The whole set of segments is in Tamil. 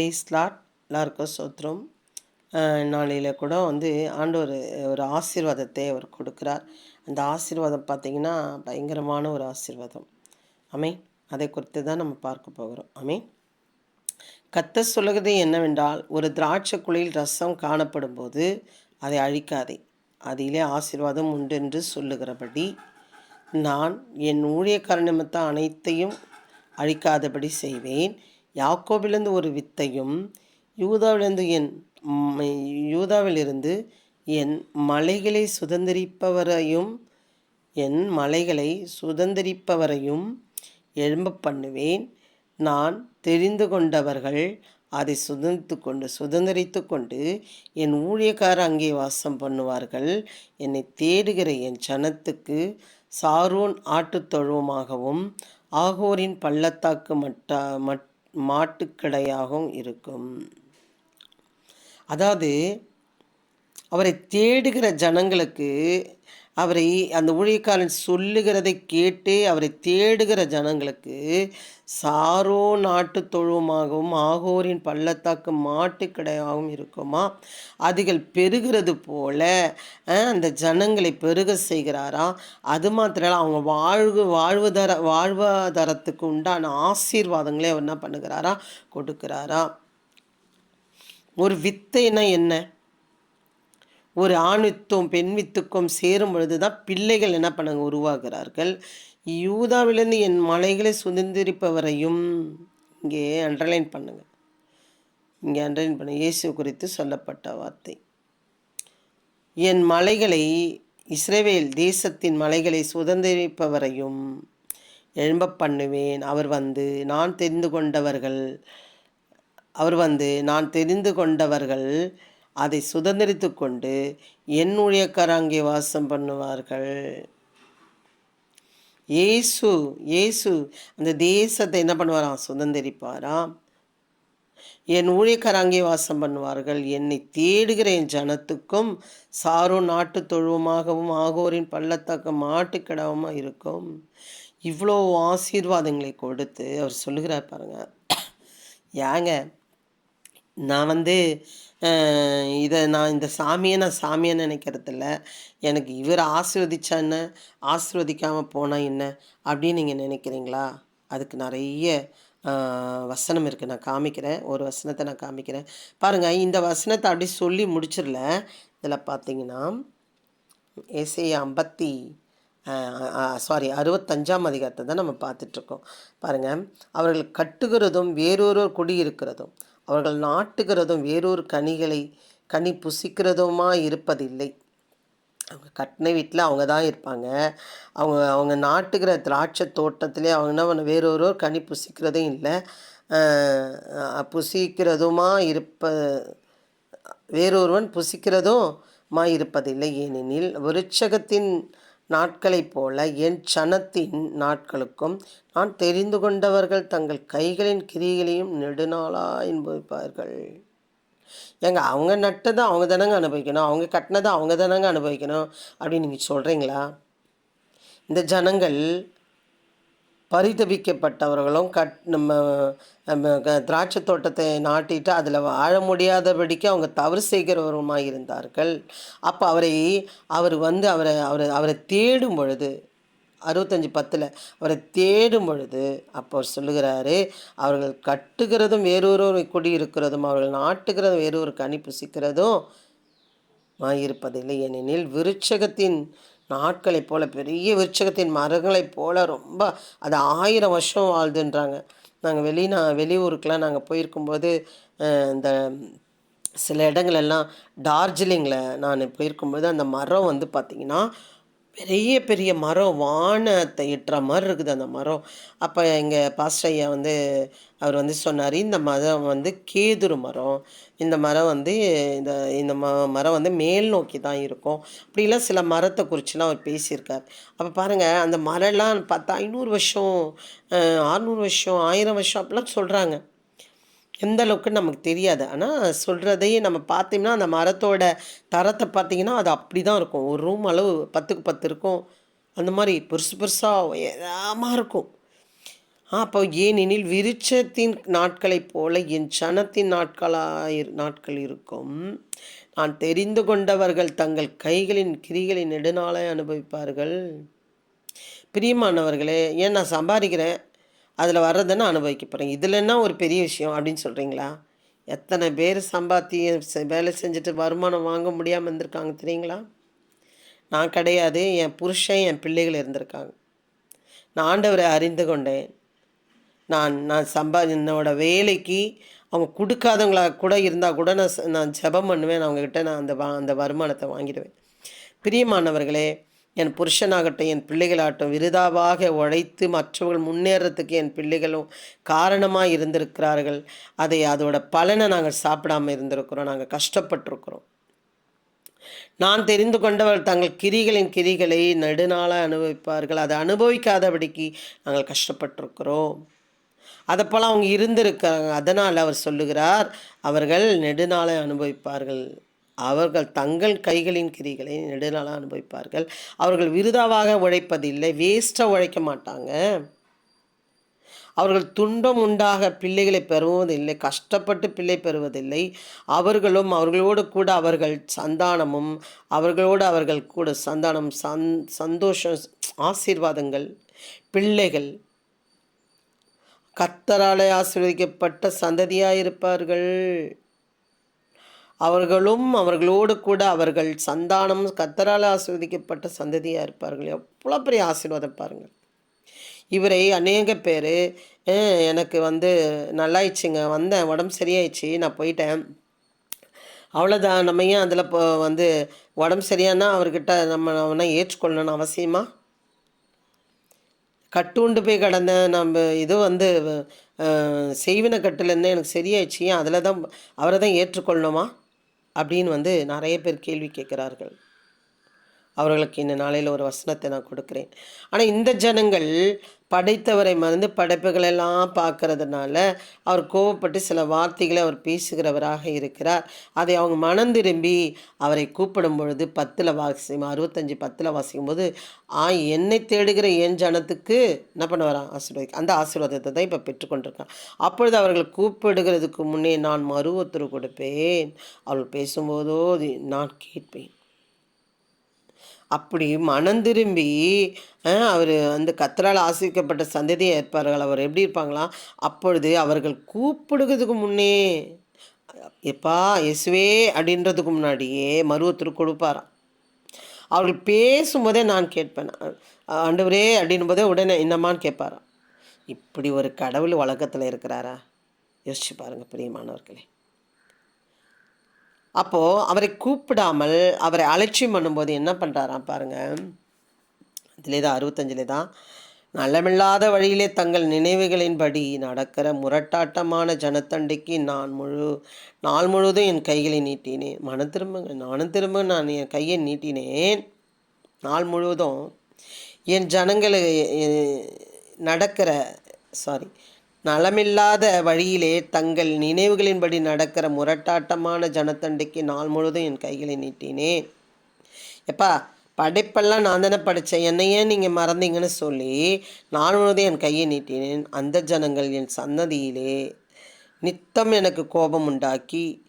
ஸ்லாட் எல்லாருக்கும் சோத்திரம் நாளையில் கூட வந்து ஆண்டவர் ஒரு ஆசீர்வாதத்தை அவர் கொடுக்குறார். அந்த ஆசீர்வாதம் பார்த்திங்கன்னா பயங்கரமான ஒரு ஆசீர்வாதம். அமே அதை குறித்து தான் நம்ம பார்க்க போகிறோம். அமே கத்த சொல்லுகிறது என்னவென்றால் ஒரு திராட்சை குழியில் ரசம் காணப்படும் போது அதை அழிக்காதே. அதிலே ஆசீர்வாதம் உண்டு என்று சொல்லுகிறபடி நான் என் ஊழியக்கார நிமித்தம் அனைத்தையும் அழிக்காதபடி செய்வேன். யாக்கோபிலிருந்து ஒரு வித்தையும் யூதாவிலிருந்து என் யூதாவிலிருந்து என் மலைகளை சுதந்திரிப்பவரையும் என் மலைகளை சுதந்திரிப்பவரையும் எழும்ப பண்ணுவேன். நான் தெரிந்து கொண்டவர்கள் அதை சுதந்தித்து கொண்டு சுதந்திரித்து கொண்டு என் ஊழியக்கார அங்கே வாசம் பண்ணுவார்கள். என்னை தேடுகிற என் ஜனத்துக்கு சாரோன் ஆட்டுத்தொழுவமாகவும் ஆகோரின் பள்ளத்தாக்கு மட்டா மட் மாட்டுக்கடையாகவும் இருக்கும். அதாவது அவரை தேடுகிற ஜனங்களுக்கு அவரை அந்த ஊழியக்காரன் சொல்லுகிறதை கேட்டு அவரை தேடுகிற ஜனங்களுக்கு சாரோ நாட்டு தொழுவமாகவும் ஆகோரின் பள்ளத்தாக்கு மாட்டுக்கடையாகவும் இருக்குமா? அதுகள் பெருகிறது போல அந்த ஜனங்களை பெருக செய்கிறாரா? அது மாத்திரம் அவங்க வாழ்வு வாழ்வுதர வாழ்வாதாரத்துக்கு உண்டான ஆசீர்வாதங்களே அவர் என்ன பண்ணுகிறாரா? கொடுக்கிறாரா? ஒரு வித்தைனா என்ன? ஒரு ஆண் வித்தும் பெண் வித்துக்கும் சேரும் பொழுது தான் பிள்ளைகள் என்ன பண்ணுங்க? உருவாகிறார்கள். யூதாவிலிருந்து என் மலைகளை சுதந்திரிப்பவரையும் இங்கே அண்டர்லைன் பண்ணுங்க. இங்கே அண்டர்லைன் பண்ண. இயேசு குறித்து சொல்லப்பட்ட வார்த்தை. என் மலைகளை இஸ்ரேவேல் தேசத்தின் மலைகளை சுதந்திரிப்பவரையும் எழும்ப பண்ணுவேன். அவர் வந்து நான் தெரிந்து கொண்டவர்கள் அவர் வந்து நான் தெரிந்து கொண்டவர்கள் அதை சுதந்திரித்து கொண்டு என் ஊழியக்கார அங்கே வாசம் பண்ணுவார்கள். இயேசு இயேசு அந்த தேசத்தை என்ன பண்ணுவாராம்? சுதந்திரிப்பாராம். என் ஊழியக்கார அங்கே வாசம் பண்ணுவார்கள். என்னை தேடுகிற என் ஜனத்துக்கும் சாரோ நாட்டு தொழுவமாகவும் ஆகோரின் பள்ளத்தாக்க மாட்டுக்கிடவமாக இருக்கும். இவ்வளோ ஆசீர்வாதங்களை கொடுத்து அவர் சொல்லுகிறார் பாருங்க. ஏங்க நான் வந்து இதை நான் இந்த சாமியை நான் சாமியை நினைக்கிறதில்ல. எனக்கு இவர் ஆசிர்வதிச்சா என்ன? ஆசிர்வதிக்காமல் போனால் என்ன? அப்படின்னு நீங்கள் நினைக்கிறீங்களா? அதுக்கு நிறைய வசனம் இருக்குது நான் காமிக்கிறேன். ஒரு வசனத்தை நான் காமிக்கிறேன். பாருங்கள் இந்த வசனத்தை அப்படி சொல்லி முடிச்சிடல. இதில் பார்த்தீங்கன்னா ஏசையா ஐம்பத்தி சாரி அறுபத்தஞ்சாம் அதிகாரத்தை தான் நம்ம பார்த்துட்ருக்கோம் பாருங்கள் அவர்கள் கட்டுகிறதும் வேறொரு குடியிருக்கிறதும். அவர்கள் நாட்டுகிறதும் வேறொரு கனிகளை கனி புசிக்கிறதுமா இருப்பதில்லை. அவங்க கட்டின வீட்டில் அவங்க தான் இருப்பாங்க. அவங்க அவங்க நாட்டுக்கிற திராட்சை தோட்டத்திலே அவங்க என்ன பண்ண வேறொரு கனி புசிக்கிறதும் இல்லை. புசிக்கிறதுமா இருப்ப வேறொருவன் புசிக்கிறதும் மா இருப்பதில்லை. ஏனெனில் விருட்சகத்தின் நாட்களைப் போல என் சனத்தின் நாட்களுக்கும் நான் தெரிந்து கொண்டவர்கள் தங்கள் கைகளின் கிரிகளையும் நெடுநாளா அனுபவிப்பார்கள் ஏங்க அவங்க நட்டதை அவங்க தானங்க அனுபவிக்கணும்? அவங்க கட்டினதை அவங்க தானங்க அனுபவிக்கணும்? அப்படின்னு நீங்கள் சொல்கிறீங்களா இந்த ஜனங்கள் பரிதபிக்கப்பட்டவர்களும் கட் நம்ம நம்ம க- திராட்சை தோட்டத்தை நாட்டிட்டு அதில் வாழ முடியாதபடிக்கு அவங்க தவறு செய்கிறவருமாக இருந்தார்கள். அப்போ அவரை அவர் வந்து அவரை அவரை அவரை தேடும் பொழுது அறுபத்தஞ்சு பத்தில் அவரை தேடும் பொழுது அப்போ அவர் சொல்லுகிறாரு அவர்கள் கட்டுகிறதும் வேறொரு குடியிருக்கிறதும் அவர்கள் நாட்டுகிறதும் வேறொரு கனி புசிக்கிறதும் இருப்பதில்லை ஏனெனில் விருட்சகத்தின் நாட்களைப் போல் பெரிய விருட்சகத்தின் மரங்களைப் போல் ரொம்ப அது ஆயிரம் வருஷம் வாழ்துன்றாங்க. நாங்கள் வெளிநா வெளியூருக்கெலாம் நாங்கள் போயிருக்கும்போது இந்த சில இடங்கள் எல்லாம் டார்ஜிலிங்கில் நான் போயிருக்கும்போது அந்த மரம் வந்து பார்த்திங்கன்னா பெரிய பெரிய மரம் வானத்தை எட்டுற மாதிரி இருக்குது அந்த மரம். அப்போ எங்கள் பாஸ்டையா வந்து அவர் வந்து சொன்னார் இந்த மரம் வந்து கேதுரு மரம். இந்த மரம் வந்து இந்த இந்த ம மரம் வந்து மேல் நோக்கி தான் இருக்கும். அப்படிலாம் சில மரத்தை குறிச்சுலாம் அவர் பேசியிருக்கார். அப்போ பாருங்கள் அந்த மரம்லாம் பார்த்தா ஐநூறு வருஷம் அறநூறு வருஷம் ஆயிரம் வருஷம் அப்படிலாம் சொல்கிறாங்க எந்த அளவுக்கு நமக்கு தெரியாது. ஆனால் சொல்கிறதையே நம்ம பார்த்தோம்னா அந்த மரத்தோட தரத்தை பார்த்தீங்கன்னா அது அப்படி தான் இருக்கும். ஒரு ரூம் அளவு பத்துக்கு பத்து இருக்கும். அந்த மாதிரி பெருசு பெருசாக உயரமாக இருக்கும். அப்போ ஏனெனில் விருட்சத்தின் நாட்களைப் போல என் சனத்தின் நாட்களாய் நாட்கள் இருக்கும். நான் தெரிந்து கொண்டவர்கள் தங்கள் கைகளின் கிரிகளை நெடுநாளாய் அனுபவிப்பார்கள். பிரியமானவர்களே ஏன் நான் சம்பாதிக்கிறேன்? அதில் வர்றதுன்னு அனுபவிக்க போகிறேன் இதில் என்ன ஒரு பெரிய விஷயம் அப்படின்னு சொல்கிறீங்களா எத்தனை பேர் சம்பாத்தியம் செ- வேலை செஞ்சுட்டு வருமானம் வாங்க முடியாமல் இருந்திருக்காங்க தெரியுங்களா? நான் கிடையாது என் புருஷன் என் பிள்ளைகள் இருந்திருக்காங்க. நான் ஆண்டவரை அறிந்து கொண்டேன். நான் நான் சம்பா என்னோடய வேலைக்கு அவங்க கொடுக்காதவங்களா கூட இருந்தால் கூட நான் நான் ஜெபம் பண்ணுவேன். அவங்கக்கிட்ட நான் அந்த வா அந்த வருமானத்தை வாங்கிடுவேன். பிரியமானவர்களே என் புருஷனாகட்டும் என் பிள்ளைகளாகட்டும் விருதாவாக உழைத்து மற்றவர்கள் முன்னேறத்துக்கு என் பிள்ளைகளும் காரணமாக இருந்திருக்கிறார்கள். அதை அதோட பலனை நாங்கள் சாப்பிடாம இருந்திருக்கிறோம். நாங்கள் கஷ்டப்பட்டிருக்கிறோம். நான் தெரிந்து கொண்டவர் தங்கள் கிரிகளின் கிரிகளை நெடுநாளாக அனுபவிப்பார்கள். அதை அனுபவிக்காதபடிக்கு நாங்கள் கஷ்டப்பட்டிருக்கிறோம். அதை போல் அவங்க இருந்திருக்காங்க அதனால் அவர் சொல்லுகிறார் அவர்கள் நெடுநாளை அனுபவிப்பார்கள். அவர்கள் தங்கள் கைகளின் கிரிகளை நெடுநாளாக அனுபவிப்பார்கள். அவர்கள் விருதாவாக உழைப்பதில்லை வேஸ்ட்டாக உழைக்க மாட்டாங்க. அவர்கள் துன்பம் உண்டாக பிள்ளைகளை பெறுவதில்லை கஷ்டப்பட்டு பிள்ளை பெறுவதில்லை. அவர்களும் அவர்களோடு கூட அவர்கள் சந்தானமும் அவர்களோடு அவர்கள் கூட சந்தானம் சந் சந்தோஷம் ஆசீர்வாதங்கள் பிள்ளைகள். கத்தராலே ஆசீர்வதிக்கப்பட்ட சந்ததியாக இருப்பார்கள் அவர்களும் அவர்களோடு கூட அவர்கள் சந்தானம் கத்தரால் ஆசிர்வதிக்கப்பட்ட சந்ததியாக இருப்பார்கள். எவ்வளோ பெரிய ஆசீர்வாதம் பாருங்கள் இவரை அநேக பேர் எனக்கு வந்து நல்லாயிடுச்சுங்க. வந்தேன். உடம்பு சரியாயிடுச்சு. நான் போயிட்டேன். அவ்வளோதான் நம்ம ஏன் அதில் இப்போ வந்து உடம்பு சரியானா அவர்கிட்ட நம்ம அவனை ஏற்றுக்கொள்ளணும் அவசியமா? கட்டுண்டு போய் கடந்தேன். நம்ம இது வந்து அஹ், செய்வின கட்டுலேருந்து எனக்கு சரியாயிடுச்சு. ஏன் அதில் தான் அவரை தான் ஏற்றுக்கொள்ளணுமா? அப்படின்னு வந்து நிறைய பேர் கேள்வி கேட்குறார்கள். அவர்களுக்கு இந்த நாளையில் ஒரு வசனத்தை நான் கொடுக்குறேன். ஆனால் இந்த ஜனங்கள் படைத்தவரை மறந்து படைப்புகளெல்லாம் பார்க்கறதுனால அவர் கோவப்பட்டு சில வார்த்தைகளை அவர் பேசுகிறவராக இருக்கிறார். அதை அவங்க மனம் திரும்பி அவரை கூப்பிடும் பொழுது பத்தில் வாசிக்கும் அறுபத்தஞ்சி பத்தில் வாசிக்கும் போது ஆ என்னை தேடுகிற என் ஜனத்துக்கு என்ன பண்ணுவாராம்? ஆசீர்வாதி அந்த ஆசீர்வாதத்தை தான் இப்போ பெற்றுக்கொண்டிருக்கான். அப்பொழுது அவர்கள் கூப்பிடுகிறதுக்கு முன்னே நான் மறு கொடுப்பேன். அவர்கள் பேசும்போதோ நான் கேட்பேன். அப்படி மனம் திரும்பி அவர் அந்த கத்தரால் ஆசிரிக்கப்பட்ட சந்ததியை ஏற்பார்கள். அவர் எப்படி இருப்பாங்களாம் அப்பொழுது அவர்கள் கூப்பிடுகிறதுக்கு முன்னே எப்பா இயேசுவே அப்படின்றதுக்கு முன்னாடியே மருவத்திற்கு கொடுப்பாராம். அவர்கள் பேசும்போதே நான் கேட்பேன். ஆண்டவரே அப்படின்னும் போதே உடனே என்னம்மான்னு கேட்பாராம். இப்படி ஒரு கடவுள் உலகத்தில் இருக்கிறாரா? யோசிச்சு பாருங்கள் பிரியமானவர்களே. அப்போது அவரை கூப்பிடாமல் அவரை அலட்சியம் பண்ணும்போது என்ன பண்ணுறாராம் பாருங்கள் இதிலே தான் அறுபத்தஞ்சிலே தான் நலமில்லாத வழியிலே தங்கள் நினைவுகளின்படி நடக்கிற முரட்டாட்டமான ஜனத்தண்டைக்கு நான் முழு நாள் முழுவதும் என் கைகளை நீட்டினேன் மன திரும்புங்க நானும் திரும்ப நான் என் கையை நீட்டினேன். நாள் முழுவதும் என் ஜனங்களை நடக்கிற சாரி நலமில்லாத வழியிலே தங்கள் நினைவுகளின்படி நடக்கிற முரட்டாட்டமான ஜனத்தண்டைக்கு நாள் முழுதும் என் கைகளை நீட்டினேன் எப்பா படைப்பெல்லாம் நான் தானே படித்தேன் என்னையே நீங்கள் மறந்தீங்கன்னு சொல்லி நான் முழுவதும் என் கையை நீட்டினேன். அந்த ஜனங்கள் என் சன்னதியிலே நித்தம் எனக்கு கோபம் உண்டாக்கி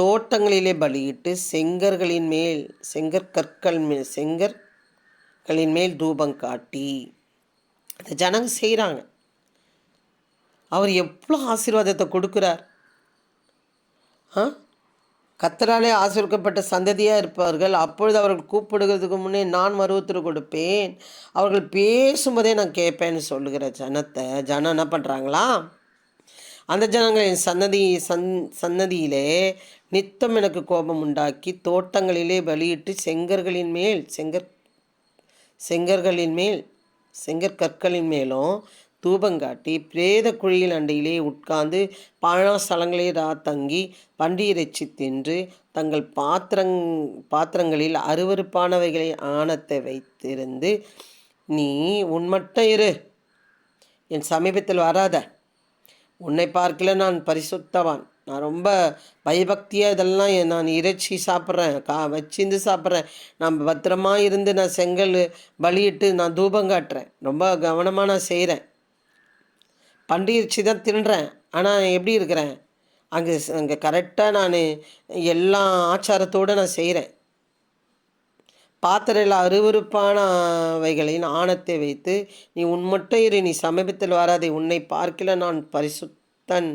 தோட்டங்களிலே பலியிட்டு செங்கர்களின் மேல் செங்கற்கற்கள் மேல் செங்கற்களின் மேல் தூபம் காட்டி அந்த ஜனங்க செய்கிறாங்க அவர் எவ்வளோ ஆசீர்வாதத்தை கொடுக்குறார். ஆ? கத்தராலே ஆசிர்வதிக்கப்பட்ட சந்ததியாக இருப்பார்கள். அப்பொழுது அவர்கள் கூப்பிடுகிறதுக்கு முன்னே நான் மருவத்திற்கு கொடுப்பேன். அவர்கள் பேசும்போதே நான் கேட்பேன்னு சொல்லுகிற ஜனத்தை ஜனம் என்ன பண்ணுறாங்களா அந்த ஜனங்கள் என் சன்னதி சந் சன்னதியிலே நித்தம் எனக்கு கோபம் உண்டாக்கி தோட்டங்களிலே வெளியிட்டு செங்கர்களின் மேல் செங்கற் செங்கர்களின் மேல் செங்கற்கற்களின் மேலும் தூபங்காட்டி பிரேத குழியில் அண்டையிலே உட்கார்ந்து பாழாஸ்தலங்களே ரா தங்கி பன்றி இறைச்சி தின்று தங்கள் பாத்திரங் பாத்திரங்களில் அருவருப்பானவைகளை ஆணத்தை வைத்திருந்து நீ உன்மட்டம் இரு. என் சமீபத்தில் வராத. உன்னை பார்க்கல நான் பரிசுத்தவான். நான் ரொம்ப பயபக்தியாக இதெல்லாம் நான் இறைச்சி சாப்பிட்றேன். கா வச்சிருந்து சாப்பிட்றேன். நான் பத்திரமா இருந்து நான் செங்கல் பலியிட்டு நான் தூபம் காட்டுறேன். ரொம்ப கவனமாக நான் செய்கிறேன் பன்றியிறச்சி தான் தின்றேன் ஆனால் எப்படி இருக்கிறேன்? அங்கே அங்கே கரெக்டாக நான் எல்லா ஆச்சாரத்தோடு நான் செய்கிறேன் பாத்திரையில் அருவறுப்பானவைகளின் ஆணத்தை வைத்து நீ உன் மட்டும் இரு நீ சமீபத்தில் வராதே உன்னை பார்க்கல நான் பரிசுத்தன்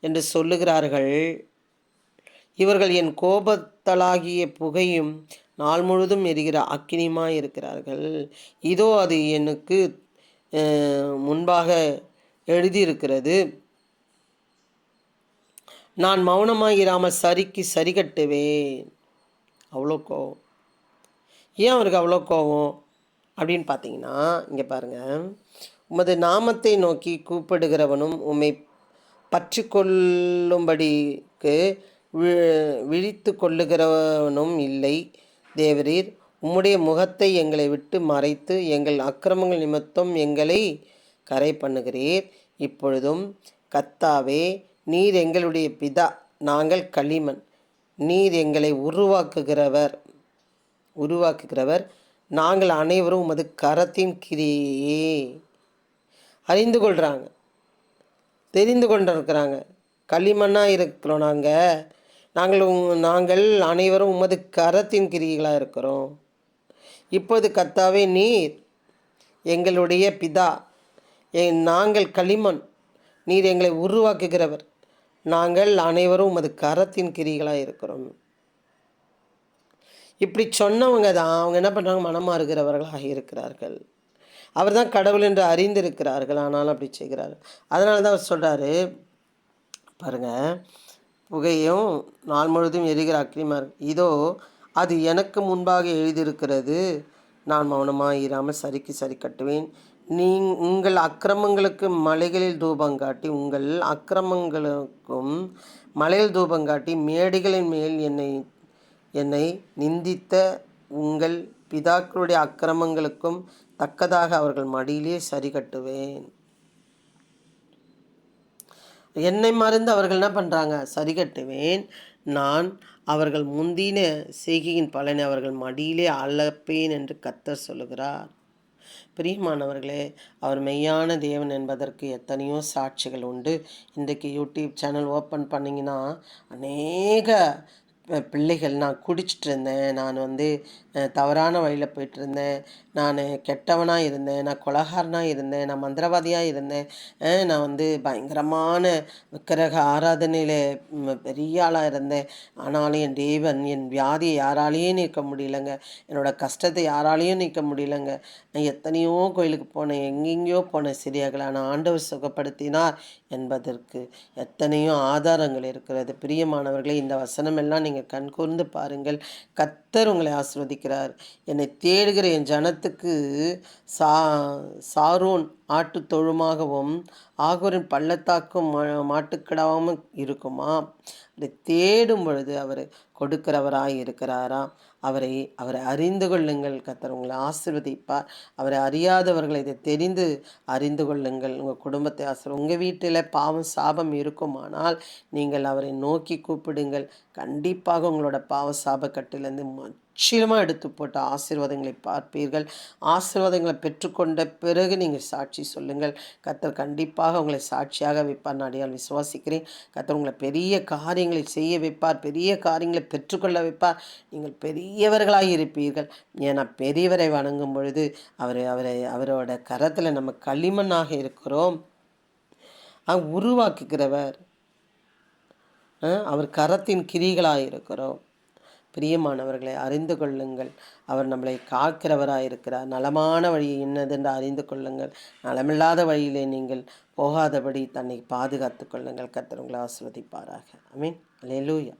என்று சொல்லுகிறார்கள். இவர்கள் என் கோபத்தலாகிய புகையும் நாள் முழுதும் எரிகிற அக்கினியுமாய் இருக்கிறார்கள் இதோ அது எனக்கு முன்பாக எழுதியிருக்கிறது. நான் மௌனமாக இராமல் சரிக்கு சரி கட்டுவேன் அவ்வளோ கோவம். ஏன் அவருக்கு அவ்வளோ கோவம்? அப்படின்னு பார்த்தீங்கன்னா இங்கே பாருங்கள் உமது நாமத்தை நோக்கி கூப்பிடுகிறவனும் உம்மை பற்றி கொள்ளும்படிக்கு விழித்து கொள்ளுகிறவனும் இல்லை. தேவரீர் உம்முடைய முகத்தை எங்களை விட்டு மறைத்து எங்கள் அக்கிரமங்கள் நிமித்தம் எங்களை கரை பண்ணுகிறீர். இப்பொழுதும் கத்தாவே நீர் எங்களுடைய பிதா நாங்கள் களிமண். நீர் எங்களை உருவாக்குகிறவர் உருவாக்குகிறவர் நாங்கள் அனைவரும் உமது கரத்தின் கிரியே அறிந்து கொள்கிறாங்க தெரிந்து கொண்டிருக்கிறாங்க. களிமண்ணாக இருக்கிறோம் நாங்கள் நாங்கள் நாங்கள் அனைவரும் உமது கரத்தின் கிரிகளாக இருக்கிறோம். இப்போது கத்தாவே நீர் எங்களுடைய பிதா நாங்கள் களிமண் நீர் எங்களை உருவாக்குகிறவர். நாங்கள் அனைவரும் உமது கரத்தின் கிரிகளாக இருக்கிறோம். இப்படி சொன்னவங்க தான் அவங்க என்ன பண்ணுறாங்க மனமாறுகிறவர்களாக இருக்கிறார்கள். அவர் தான் கடவுள் என்று அறிந்திருக்கிறார்கள். ஆனாலும் அப்படி செய்கிறார்கள் அதனால தான் அவர் சொல்கிறாரு பாருங்கள் புகையும் நாள் முழுதும் எரிகிற அக்னிமார் இதோ அது எனக்கு முன்பாக எழுதியிருக்கிறது. நான் மௌனமாக இராமல் சரிக்கு சரி கட்டுவேன். நீ உங்கள் அக்கிரமங்களுக்கு மலைகளில் தூபம் காட்டி உங்கள் அக்கிரமங்களுக்கும் மலையில் தூபம் காட்டி மேடைகளின் மேல் என்னை என்னை நிந்தித்த உங்கள் பிதாக்களுடைய அக்கிரமங்களுக்கும் தக்கதாக அவர்கள் மடியிலே சரி கட்டுவேன். என்னை மறந்து அவர்கள் என்ன பண்ணுறாங்க சரி கட்டுவேன். நான் அவர்கள் முந்தின செய்கையின் பலனை அவர்கள் மடியிலே அளப்பேன் என்று கத்தர் சொல்லுகிறார். பிரியமானவர்களே அவர் மெய்யான தேவன் என்பதற்கு எத்தனையோ சாட்சிகள் உண்டு. இன்றைக்கு யூடியூப் சேனல் ஓப்பன் பண்ணிங்கன்னா அநேக பிள்ளைகள் நான் குடிச்சிட்டு இருந்தேன். நான் வந்து தவறான வழியில் போயிட்டுருந்தேன். நான் கெட்டவனாக இருந்தேன். நான் கொலகாரனாக இருந்தேன். நான் மந்திரவாதியாக இருந்தேன். நான் வந்து பயங்கரமான விக்கிரக ஆராதனையில் பெரிய ஆளாக இருந்தேன். ஆனாலும் என் தேவன் என் வியாதியை யாராலையும் நிற்க முடியலங்க. என்னோடய கஷ்டத்தை யாராலையும் நிற்க முடியலங்க. நான் எத்தனையோ கோயிலுக்கு போனேன். எங்கெங்கேயோ போனேன். சரியாகல ஆனால் ஆண்டவர் சுகப்படுத்தினார் என்பதற்கு எத்தனையோ ஆதாரங்கள் இருக்கிறது. பிரியமானவர்களே இந்த வசனமெல்லாம் நீங்கள் கண்கூர்ந்து பாருங்கள். கத்தர் உங்களை இருக்கிறார். என்னை தேடுகிற என் ஜனத்துக்கு சா சாரோன் ஆட்டு தொழுமாகவும் ஆகோரின் பள்ளத்தாக்கும் மாட்டுக்கிடாவும் இருக்குமா? அதை தேடும் பொழுது அவர் கொடுக்கிறவராய் இருக்கிறாரா? அவரை அவரை அறிந்து கொள்ளுங்கள். கத்தர் உங்களை ஆசிர்வதிப்பார். அவரை அறியாதவர்களை இதை தெரிந்து அறிந்து கொள்ளுங்கள். உங்கள் குடும்பத்தை ஆசிர் உங்கள் வீட்டில் பாவம் சாபம் இருக்குமானால் நீங்கள் அவரை நோக்கி கூப்பிடுங்கள். கண்டிப்பாக உங்களோட பாவ சாபக்கட்டிலேருந்து நிச்சயமாக எடுத்து போட்ட ஆசீர்வாதங்களை பார்ப்பீர்கள். ஆசீர்வாதங்களை பெற்றுக்கொண்ட பிறகு நீங்கள் சாட்சி சொல்லுங்கள். கத்தர் கண்டிப்பாக உங்களை சாட்சியாக வைப்பார். நாடியால் விசுவாசிக்கிறேன். கத்தர் உங்களை பெரிய காரியங்களை செய்ய வைப்பார். பெரிய காரியங்களை பெற்றுக்கொள்ள வைப்பார். நீங்கள் பெரியவர்களாக இருப்பீர்கள். ஏன்னா பெரியவரை வணங்கும் பொழுது அவர் அவரை அவரோட கரத்தில் நம்ம களிமண்ணாக இருக்கிறோம். உருவாக்குகிறவர். அவர் கரத்தின் கிரிகளாக இருக்கிறோம். பிரியமானவர்களை அறிந்து கொள்ளுங்கள். அவர் நம்மளை காக்கிறவராக இருக்கிறார். நலமான வழி என்னதென்று அறிந்து கொள்ளுங்கள். நலமில்லாத வழியிலே நீங்கள் போகாதபடி தன்னை பாதுகாத்து கொள்ளுங்கள். கத்தர் உங்களை ஆஸ்வதிப்பாராக ஐ மீன் லூயா